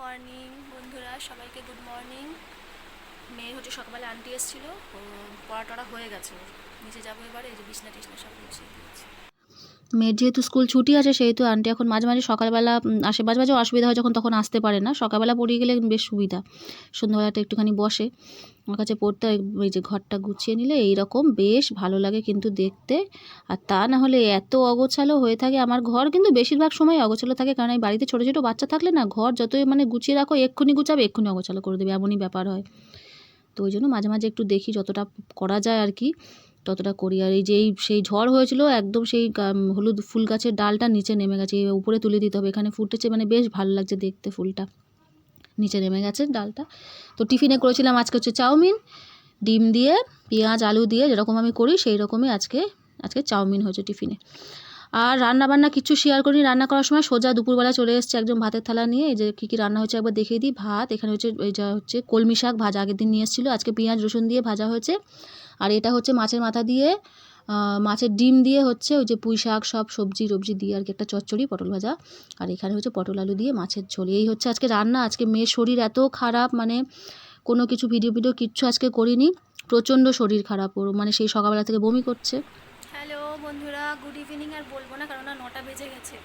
Morning, বন্ধুরা, সবাইকে good morning. মেয়ে হচ্ছে সকালে আন্টি এসেছিল পড়া টড়া হয়ে গেছে। নিচে যাব এবারে, এই যে বিছনা টিছনা সব গুছিয়ে দিয়েছি। মেয়ের যেহেতু স্কুল ছুটি আছে, সেহেতু আন্টি এখন মাঝে মাঝে সকালবেলা আসে। মাঝে মাঝে অসুবিধা হয় যখন, তখন আসতে পারে না। সকালবেলা পড়িয়ে গেলে বেশ সুবিধা। সন্ধ্যাবেলাটা একটুখানি বসে আমার কাছে পড়তে এই যে ঘরটা গুছিয়ে নিলে এইরকম বেশ ভালো লাগে কিন্তু দেখতে। আর তা না হলে এত অগোছালো হয়ে থাকে আমার ঘর, কিন্তু বেশিরভাগ সময় অগোছালো থাকে। কারণ এই বাড়িতে ছোটো ছোটো বাচ্চা থাকলে না, ঘর যতই মানে গুছিয়ে রাখো, এক্ষুনি গুছাবে, এক্ষুনি অগোছালো করে দেবে। এমনই ব্যাপার হয়। তো ওই জন্য মাঝে মাঝে একটু দেখি যতটা করা যায় আর কি। ততটা করি। আর এই যে এই সেই ঝড় হয়েছিল, একদম সেই হলুদ ফুল গাছের ডালটা নিচে নেমে গেছে। উপরে তুলে দিতে হবে। এখানে ফুটেছে মানে বেশ ভালো লাগছে দেখতে ফুলটা। নিচে নেমে গেছে ডালটা। তো টিফিনে করেছিলাম আজকে হচ্ছে চাউমিন। ডিম দিয়ে, পেঁয়াজ, আলু দিয়ে যেরকম আমি করি সেই রকমই আজকে আজকে চাউমিন হয়েছে টিফিনে। আর রান্না বান্না কিছু শেয়ার করি রান্না করার সময় সোজা দুপুরবেলা চলে এসেছে একজন ভাতের থালা নিয়ে। এই যে কী কী রান্না হচ্ছে একবার দেখিয়ে দিই। ভাত, এখানে হচ্ছে, এই যা হচ্ছে কলমি শাক ভাজা আগের দিন নিয়ে এসেছিল। আজকে পেঁয়াজ, রসুন দিয়ে ভাজা হয়েছে। আর এটা হচ্ছে মাছের মাথা দিয়ে মাছের ডিম দিয়ে হচ্ছে ওই যে পুঁই শাক, সব সবজি টবজি দিয়ে আর কি একটা চচ্চড়ি, পটল ভাজা। আর এখানে হচ্ছে পটল আলু দিয়ে মাছের ঝোল। এই হচ্ছে আজকে রান্না। আজকে মেয়ের শরীর এত খারাপ মানে কোনো কিছু ভিডিও ভিডিও কিচ্ছু আজকে করিনি। প্রচণ্ড শরীর খারাপ ওর। মানে সেই সকালবেলা থেকে বমি করছে। গুড ইভিনিং আর বলব না কারণ না নটা বেজে গেছে।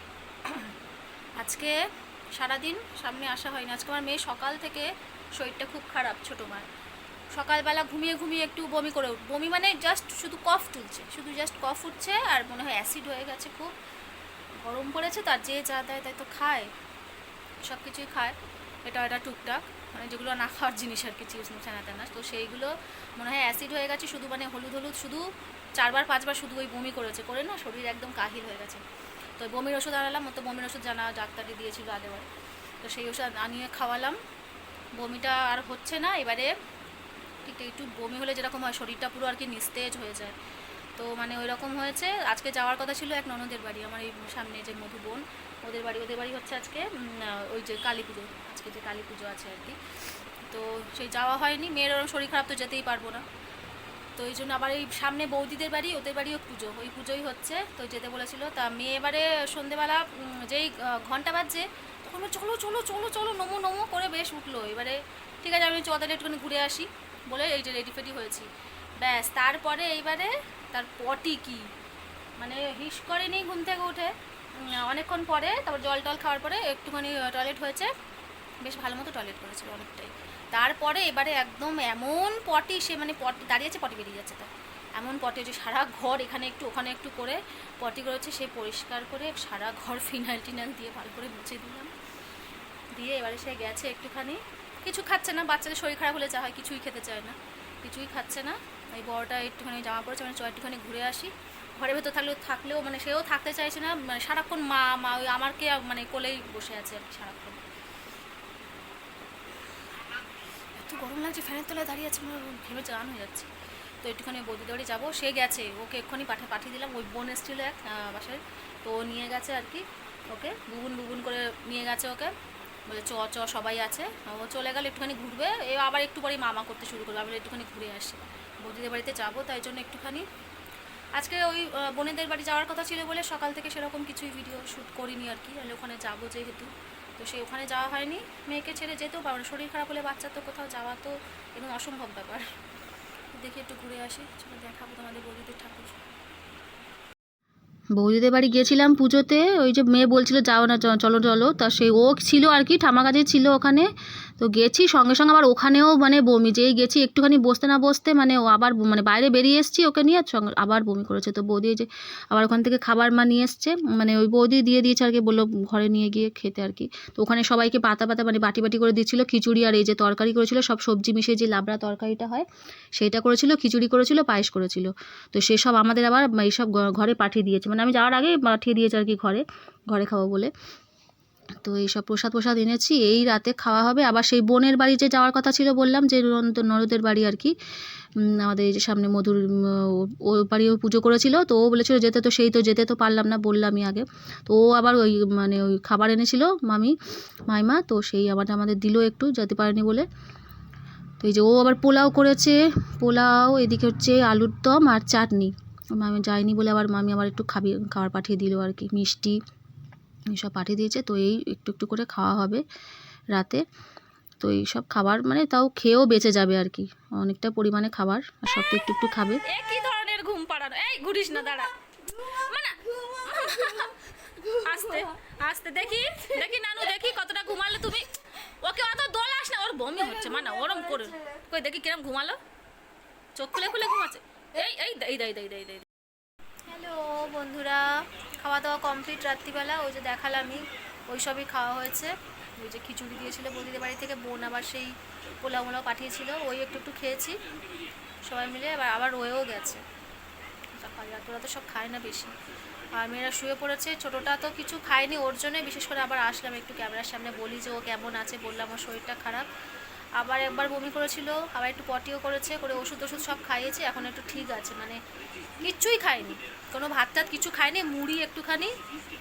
আজকে সারাদিন সামনে আসা হয়নি। আজকে আমার মেয়ে সকাল থেকে শরীরটা খুব খারাপ, ছোটো মার। সকালবেলা ঘুমিয়ে ঘুমিয়ে একটু বমি করে উঠ- বমি মানে জাস্ট শুধু কফ তুলছে, শুধু জাস্ট কফ উঠছে আর মনে হয় অ্যাসিড হয়ে গেছে খুব। গরম পড়েছে, তার যে যা দেয় তাই তো খায়। সব কিছুই খায়। এটা এটা টুকটাক মানে যেগুলো না খাওয়ার জিনিস আর কি, চিপস ছানা টানা তো সেইগুলো মনে হয় অ্যাসিড হয়ে গেছে, শুধু মানে হলুদ হলুদ, শুধু চারবার, পাঁচবার শুধু ওই বমি করেছে। করে না, শরীর একদম কাহিল হয়ে গেছে। তো বমির ওষুধ আনালাম, তো বমির ওষুধ জানা ডাক্তারই দিয়েছিল আগেবার তো সেই ওষুধ আনিয়ে খাওয়ালাম। বমিটা আর হচ্ছে না, এবারে ঠিক একটু বমি হলে যেরকম হয়, শরীরটা পুরো আর কি নিস্তেজ হয়ে যায়। তো মানে ওই রকম হয়েছে। আজকে যাওয়ার কথা ছিল এক ননদের বাড়ি, আমার এই সামনে যে মধু বোন, ওদের বাড়ি ওদের বাড়ি হচ্ছে আজকে ওই যে কালী পুজো, আজকে যে কালী পুজো আছে আর কি। তো সেই যাওয়া হয়নি, মেয়ের ওরম শরীর খারাপ তো যেতেই পারব না। তো এই জন্য আবার এই সামনে বৌদিদের বাড়ি, ওদের বাড়িও পুজো। ওই পুজোই হচ্ছে। তো যেতে বলেছিল, তা মেয়ে এবারে সন্ধেবেলা যেই ঘণ্টা বাজছে, তখন চলো চলো চলো চলো, নমো নমো করে বেশ উঠল। এবারে ঠিক আছে, আমি চদালে একটুখানি ঘুরে আসি বলে এই যে রেডি ফেডি হয়েছি। ব্যাস, তারপরে এইবারে তার পটি কি? মানে হিস করেনি ঘুম থেকে উঠে। অনেকক্ষণ পরে তারপর জল টল খাওয়ার পরে একটুখানি টয়লেট হয়েছে। বেশ ভালো মতো টয়লেট করেছিল অনেকটাই। তারপরে এবারে একদম এমন পটি সে মানে পটি দাঁড়িয়েছে, পটি বেরিয়ে যাচ্ছে তার এমন পটি হচ্ছে সারা ঘর, এখানে একটু ওখানে একটু করে পটি করেছে সে পরিষ্কার করে সারা ঘর ফিনাইল টিনাইল দিয়ে ভালো করে মুছে দিলাম। দিয়ে এবারে সে গেছে একটুখানি। কিছু খাচ্ছে না, বাচ্চাদের শরীর খারাপ হলে যা হয় কিছুই খেতে চায় না, কিছুই খাচ্ছে না। এই বড়টা একটুখানি জামা পড়েছে মানে চ একটুখানি ঘুরে আসি। ঘরের ভেতর থাকলেও থাকলেও মানে সেও থাকতে চাইছে না মানে সারাক্ষণ মা মা ওই আমারকে মানে কোলেই বসে আছে আর কি সারাক্ষণ। এত গরম লাগছে, ফ্যানের তলায় দাঁড়িয়ে আছে আমার ভেবে চান হয়ে যাচ্ছে। তো একটুখানি বৌদিদের বাড়ি যাব, সে গেছে, ওকে এক্ষুনি পাঠিয়ে পাঠিয়ে দিলাম, ওই বোন এসেছিল এক বাসায়। তো ও নিয়ে গেছে আর কি, ওকে বুবুন বুবুন করে নিয়ে গেছে ওকে। বলে চ চ, সবাই আছে। ও চলে গেলে, একটুখানি ঘুরবে, এ আবার একটু পরেই মামা করতে শুরু করল আবার একটুখানি ঘুরে আসি। বৌদিদের বাড়িতে যাব, তাই জন্য একটুখানি। আজকে ওই বোনেদের বাড়ি যাওয়ার কথা ছিল বলে সকাল থেকে সেরকম কিছুই ভিডিও শ্যুট করিনি আর কি, তাহলে ওখানে যাব যেহেতু। তো সেই ওখানে যাওয়া হয়নি। মেয়েকে ছেড়ে যেতেও পারব না। শরীর খারাপ হলে বাচ্চা তো কোথাও যাওয়া তো একদম অসম্ভব ব্যাপার। দেখি একটু ঘুরে আসি। চলো দেখাবো তোমাদের বৌদিদের ঠাকুর। বৌদিদের বাড়ি গিয়েছিলাম পুজোতে। ওই যে মেয়ে বলছিল, যাও না চলো চলো। তা সে, ও ছিল আর কি ঠামা কাজে ছিল ওখানে। তো গেছি সঙ্গে সঙ্গে আবার ওখানেও মানে বমি, যেই গেছি একটুখানি বসতে না বসতে মানে ও আবার মানে বাইরে বেরিয়ে এসেছি ওকে নিয়ে, সঙ্গে আবার বমি করেছে। তো বৌদি যে আবার ওখান থেকে খাবার মা নিয়ে এসছে মানে ওই বৌদি দিয়ে দিয়েছে আর কি, বলল ঘরে নিয়ে গিয়ে খেতে আর কি। তো ওখানে সবাইকে পাতা পাতা মানে বাটি বাটি করে দিচ্ছিল, খিচুড়ি আর এই যে তরকারি করেছিল, সব সবজি মিশিয়ে যে লাবড়া তরকারিটা হয়, সেইটা করেছিল, খিচুড়ি করেছিল, পায়েস করেছিল। তো সেসব আমাদের আবার এইসব ঘরে পাঠিয়ে দিয়েছে মানে আমি যাওয়ার আগেই পাঠিয়ে দিয়েছে আর কি ঘরে ঘরে খাব বলে। তো এইসব প্রসাদ প্রসাদ এনেছি, এই রাতে খাওয়া হবে। আবার সেই বোনের বাড়ি যে যাওয়ার কথা ছিল বললাম, যে নরদের বাড়ি আর কি আমাদের এই যে সামনে মধুর ও বাড়িও পুজো করেছিল, তো ও বলেছিল যেতে তো সেই তো যেতে তো পারলাম না বললামই আগে। তো ও আবার ওই মানে ওই খাবার এনেছিল মামি, মাইমা, তো সেই আবার আমাদের দিল একটু, যেতে পারেনি বলে। তো এই যে ও আবার পোলাও করেছে, পোলাও, এদিকে হচ্ছে আলুর দম আর চাটনি। মামি যায়নি বলে আবার মামি আবার একটু খাবি, খাবার পাঠিয়ে দিল আর কি, মিষ্টি। এইসব পাঠিয়ে দিয়েছে, তো এই একটু একটু করে খাওয়া হবে রাতে। তো এই সব খাবার মানে তাও খেয়েও বেঁচে যাবে আর কি, অনেকটা পরিমাণে খাবার, আর সব তো একটু একটু খাবে। কি ধরনের ঘুম পাড়ানো? এই ঘুরিস না, দাঁড়া। আস্তে আস্তে, দেখি দেখি নানু, দেখি কতটা ঘুমালে তুমি। ওকে অত দোলাস না, ওর বমি হচ্ছে, মানা, ওরম করে। কই, দেখি কিরম ঘুমালো? চোখ খুলে খুলে ঘুমাচ্ছে। এই এই দেই দেই দেই দেই হ্যালো বন্ধুরা খাওয়া দাওয়া কমপ্লিট রাত্রিবেলা, ওই যে দেখালামই ওই সবই খাওয়া হয়েছে। ওই যে খিচুড়ি দিয়েছিল বৌদিদের বাড়ি থেকে, বোন আবার সেই পোলাও মোলাও পাঠিয়েছিল, ওই একটু একটু খেয়েছি। সবাই মিলে এবার আবার রয়েও গেছে। রাত তো সব খায় না বেশি। আর মেয়েরা শুয়ে পড়েছে, ছোটোটা তো কিছু খায়নি, ওর জন্যই বিশেষ করে আবার আসলাম, একটু ক্যামেরার সামনে বলি যে ও কেমন আছে, বললাম ওর শরীরটা খারাপ। আবার একবার বমি করেছিল, আবার একটু পটিও করেছে, করে ওষুধ ওষুধ সব খাইয়েছে, এখন একটু ঠিক আছে মানে কিচ্ছুই খায়নি। কোনো ভাত টাত কিছু খায়নি, মুড়ি একটুখানি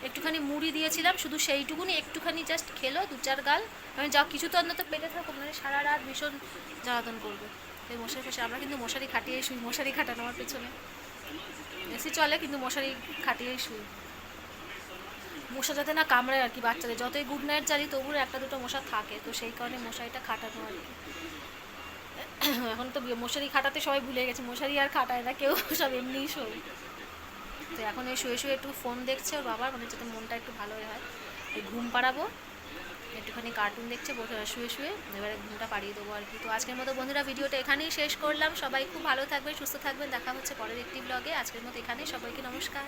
একটুখানি মুড়ি দিয়েছিলাম, শুধু সেইটুকুনি, একটুখানি জাস্ট খেলো, দু চার গাল মানে যা কিছু তো অন্তত পেটে থাকুক মানে সারা রাত ভীষণ জ্বালাতন করবে। এই মশারি ফসে, আমরা কিন্তু মশারি খাটিয়ে শুই, মশারি খাটানো আমার পেছনে। এসি চলে, কিন্তু মশারি খাটিয়েই শুই। মশা যাতে না কামড়ায় আর কি বাচ্চাদের। যতই গুড নাইট জ্বালি তবুও একটা দুটো মশা থাকে, তো সেই কারণে মশারিটা খাটানো আর কি। এখন তো মশারি খাটাতে সবাই ভুলে গেছে, মশারি আর খাটায় না, কেউ সব এমনিই শোয়। তো এখন এই শুয়ে শুয়ে একটু ফোন দেখছে ওর বাবার মানে যাতে মনটা একটু ভালো হয় ঘুম পাড়াবো, একটুখানি কার্টুন দেখছে শুয়ে শুয়ে এবারে ঘুমটা পাড়িয়ে দেবো আর কি। তো আজকের মতো বন্ধুরা, ভিডিওটা এখানেই শেষ করলাম। সবাই খুব ভালো থাকবেন, সুস্থ থাকবেন। দেখা হচ্ছে পরের একটি ব্লগে আজকের মতো এখানেই, সবাইকে নমস্কার।